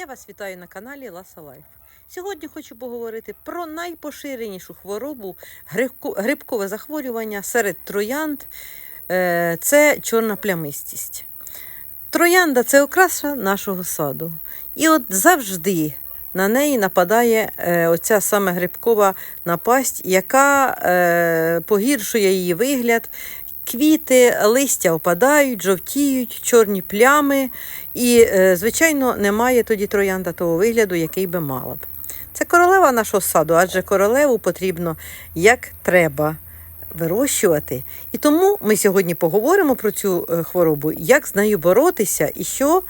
Я вас вітаю на каналі Ласа Лайф. Сьогодні хочу поговорити про найпоширенішу хворобу грибкове захворювання серед троянд. Е, Це чорна плямистість. Троянда це окраса нашого саду. І от завжди на неї нападає е, оця саме грибкова напасть, яка е, погіршує її вигляд. Квіти, листя опадають, жовтіють, чорні плями, і, е, звичайно, немає тоді троянда того вигляду, який би мала б. Це королева нашого саду, адже королеву потрібно як треба вирощувати. І тому ми сьогодні поговоримо про цю е, хворобу, як з нею боротися і що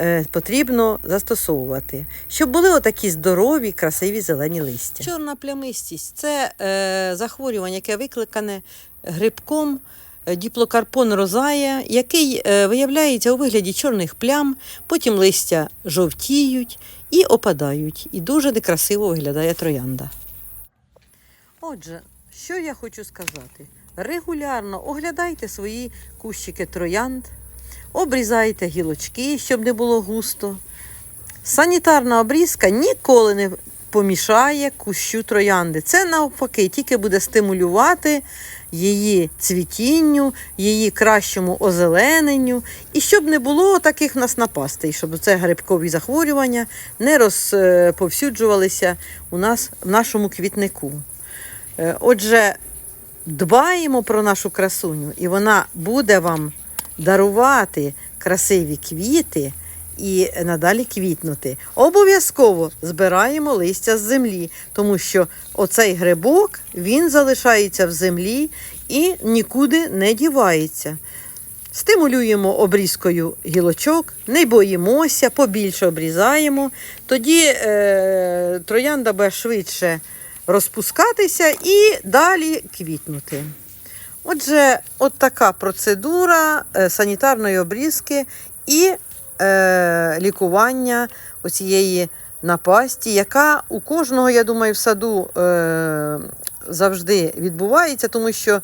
е, потрібно застосовувати, щоб були отакі здорові, красиві зелені листя. Чорна плямистість це захворювання, яке викликане грибком. Е, Діплокарпон розая, який е, виявляється у вигляді чорних плям, потім листя жовтіють і опадають. І дуже некрасиво виглядає троянда. Отже, що я хочу сказати? Регулярно оглядайте свої кущики троянд, обрізайте гілочки, щоб не було густо. Санітарна обрізка ніколи не помішає кущу троянди. Це навпаки, тільки буде стимулювати її цвітінню, її кращому озелененню. І щоб не було таких нас напастей, щоб це грибкові захворювання не розповсюджувалися у нас в нашому квітнику. Е, Отже, дбаємо про нашу красуню, і вона буде вам дарувати красиві квіти і надалі квітнути. Обов'язково збираємо листя з землі, тому що оцей грибок він залишається в землі і нікуди не дівається. Стимулюємо обрізкою гілочок, не боїмося, побільше обрізаємо. Тоді е, троянда буде швидше розпускатися і далі квітнути. Отже, от така процедура е, санітарної обрізки і е, лікування оцієї напасті, яка у кожного, я думаю, в саду е, завжди відбувається, тому що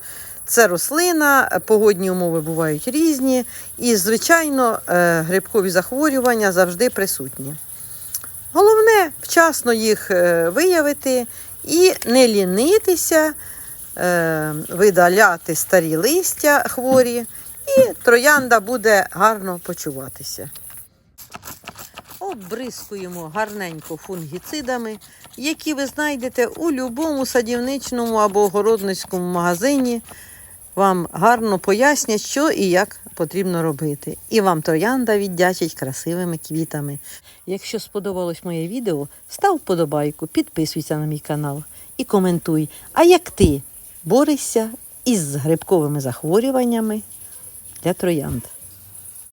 це рослина, погодні умови бувають різні, і, звичайно, е, грибкові захворювання завжди присутні. Головне вчасно їх е, виявити і не лінитися, е, видаляти старі листя хворі, і троянда буде гарно почуватися. Обрискуємо гарненько фунгіцидами, які ви знайдете у будь-якому садівничному або огородницькому магазині. Вам гарно пояснять, що і як потрібно робити. І вам троянда віддячить красивими квітами. Якщо сподобалось моє відео, став вподобайку, підписуйся на мій канал і коментуй, а як ти борешся із грибковими захворюваннями для троянд.